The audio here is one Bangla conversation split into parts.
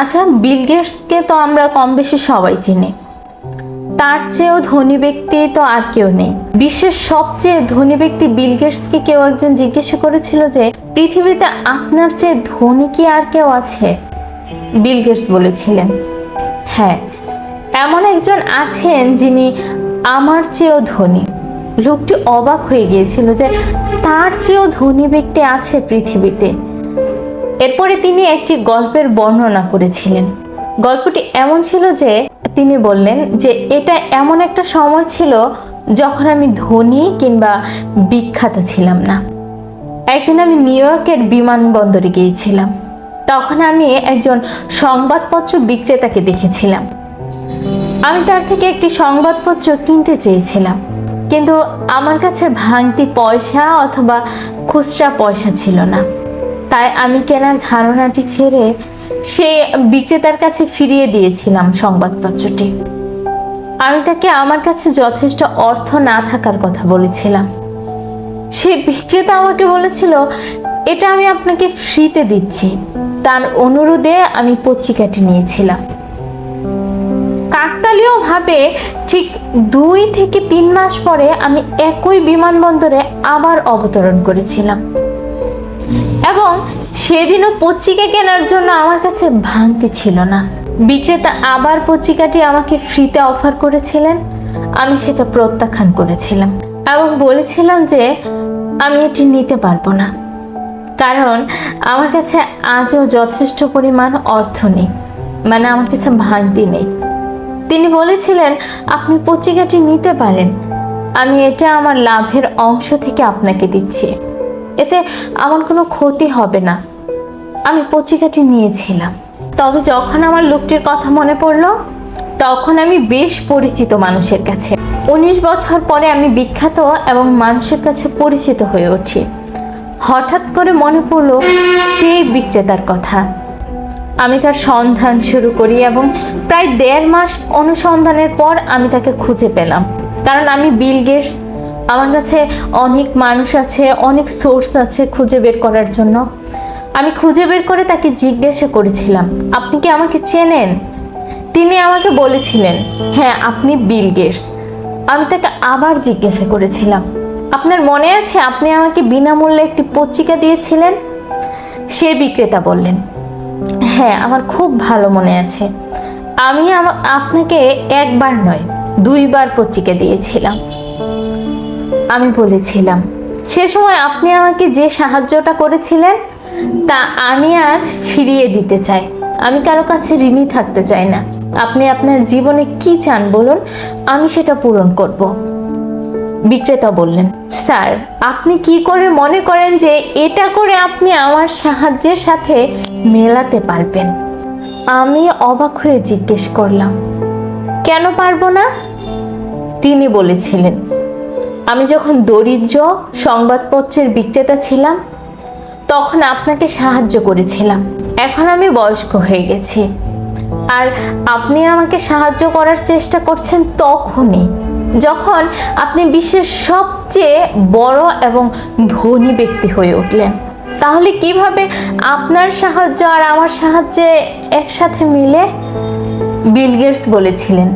আচ্ছা বিল গেটসকে তো আমরা কম বেশি সবাই চিনি। তার চেয়েও ধনী ব্যক্তি তো আর কেউ নেই। বিশ্বের সবচেয়ে ধনী ব্যক্তি বিল গেটসকে কেউ একজন জিজ্ঞেস করেছিল যে, পৃথিবীতে আপনার চেয়ে ধনী কি আর কেউ আছে? বিল গেটস বলেছিলেন হ্যাঁ এমন একজন আছেন যিনি আমার চেয়েও ধনী। লোকটি অবাক হয়ে গিয়েছিল যে, তার চেয়েও ধনী ব্যক্তি আছে পৃথিবীতে। এরপরে তিনি একটি গল্পের বর্ণনা করেছিলেন। গল্পটি এমন ছিল যে, তিনি বললেন যে, এটা এমন একটা সময় ছিল যখন আমি ধনী কিংবা বিখ্যাত ছিলাম না। একদিন আমি নিউ ইয়র্কের বিমানবন্দরে গিয়েছিলাম। তখন আমি একজন সংবাদপত্র বিক্রেতাকে দেখেছিলাম। আমি তার থেকে একটি সংবাদপত্র কিনতে চেয়েছিলাম। কিন্তু আমার কাছে ভাঙতি পয়সা অথবা খুচরা পয়সা ছিল না। তাই আমি কেনার ধারণাটি ছেড়ে সে বিক্রেতার কাছে ফিরিয়ে দিয়েছিলাম সংবাদপত্রটি। আমি তাকে আমার কাছে যথেষ্ট অর্থ না থাকার কথা বলেছিলাম। সে বিক্রেতা আমাকে বলেছিল, এটা আমি আপনাকে ফ্রিতে দিচ্ছি। তার অনুরোধে আমি পত্রিকাটি নিয়েছিলাম। কাকতালীয় ভাবে ঠিক দুই থেকে তিন মাস পরে আমি একই বিমানবন্দরে আবার অবতরণ করেছিলাম। এবং সেদিনও পত্রিকা কেনার জন্য আমার কাছে ভাঙতি ছিল না। বিক্রেতা আবার পত্রিকাটি আমাকে ফ্রিতে অফার করেছিলেন। আমি সেটা প্রত্যাখ্যান করেছিলাম এবং বলেছিলাম যে আমি এটি নিতে পারব না। কারণ আমার কাছে আজও যথেষ্ট পরিমাণ অর্থ নেই মানে আমার কাছে ভাঙতি নেই। তিনি বলেছিলেন, আপনি পত্রিকাটি নিতে পারেন। আমি এটা আমার লাভের অংশ থেকে আপনাকে দিচ্ছি। এতে আমার কোনো ক্ষতি হবে না। আমি পচিকাটি নিয়েছিলাম। তবে যখন আমার লোকটির কথা মনে পড়ল, তখন আমি বেশ পরিচিত মানুষের কাছে। উনিশ বছর পরে আমি বিখ্যাত এবং মানুষের কাছে পরিচিত হয়ে উঠি। হঠাৎ করে মনে পড়ল সেই বিক্রেতার কথা। আমি তার সন্ধান শুরু করি এবং প্রায় দেড় মাস অনুসন্ধানের পর আমি তাকে খুঁজে পেলাম। কারণ আমি বিল গেটস আমার কাছে অনেক মানুষ আছে, অনেক সোর্স আছে খুঁজে বের করার জন্য। আমি খুঁজে বের করে তাকে জিজ্ঞাসা করেছিলাম, আপনি কি আমাকে চেনেন? তিনি আমাকে বলেছিলেন হ্যাঁ আপনি বিল গেটস আমি তাকে আবার জিজ্ঞাসা করেছিলাম, আপনার মনে আছে আপনি আমাকে বিনামূল্যে একটি পত্রিকা দিয়েছিলেন? সে বিক্রেতা বললেন হ্যাঁ আমার খুব ভালো মনে আছে। আমি, আপনাকে একবার নয়, দুইবার পত্রিকা দিয়েছিলাম। আমি বলেছিলাম। সে সময় আপনি আমাকে যে সাহায্যটা করেছিলেন, তা আমি আজ ফিরিয়ে দিতে চাই। আমি কারও কাছে ঋণী থাকতে চাই না। আপনি আপনার জীবনে কি চান বলুন? আমি সেটা পূরণ করব। বিক্রেতা বললেন, স্যার, আপনি কি করে মনে করেন যে এটা করে আপনি আমার সাহায্যের সাথে মেলাতে পারবেন? আমি অবাক হয়ে জিজ্ঞেস করলাম, কেন পারব না? তিনি বলেছিলেন আমি যখন দরিদ্র সংবাদপত্রের বিক্রেতা ছিলাম, তখন আপনাকে সাহায্য করেছিলাম। এখন আমি বয়স্ক হয়ে গেছি। আর আপনি আমাকে সাহায্য করার চেষ্টা করছেন তখনই, যখন আপনি বিশ্বের সবচেয়ে বড় এবং ধনী ব্যক্তি হয়ে উঠলেন। তাহলে কীভাবে আপনার সাহায্য আর আমার সাহায্যে একসাথে মিলে? বিল গেটস বলেছিলেন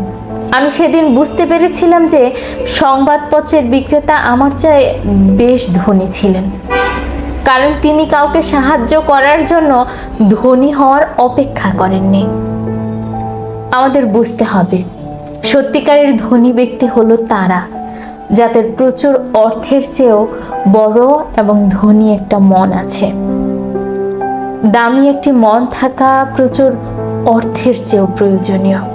আমি সেদিন বুঝতে পেরেছিলাম যে সংবাদপত্রের বিক্রেতা আমার চেয়ে বেশ ধনী ছিলেন। কারণ তিনি কাউকে সাহায্য করার জন্য ধনী হওয়ার অপেক্ষা করেননি। আমাদের বুঝতে হবে, সত্যিকারের ধনী ব্যক্তি হলো তারা, যাদের প্রচুর অর্থের চেয়েও বড় এবং ধনী একটা মন আছে। দামি একটি মন থাকা প্রচুর অর্থের চেয়েও প্রয়োজনীয়।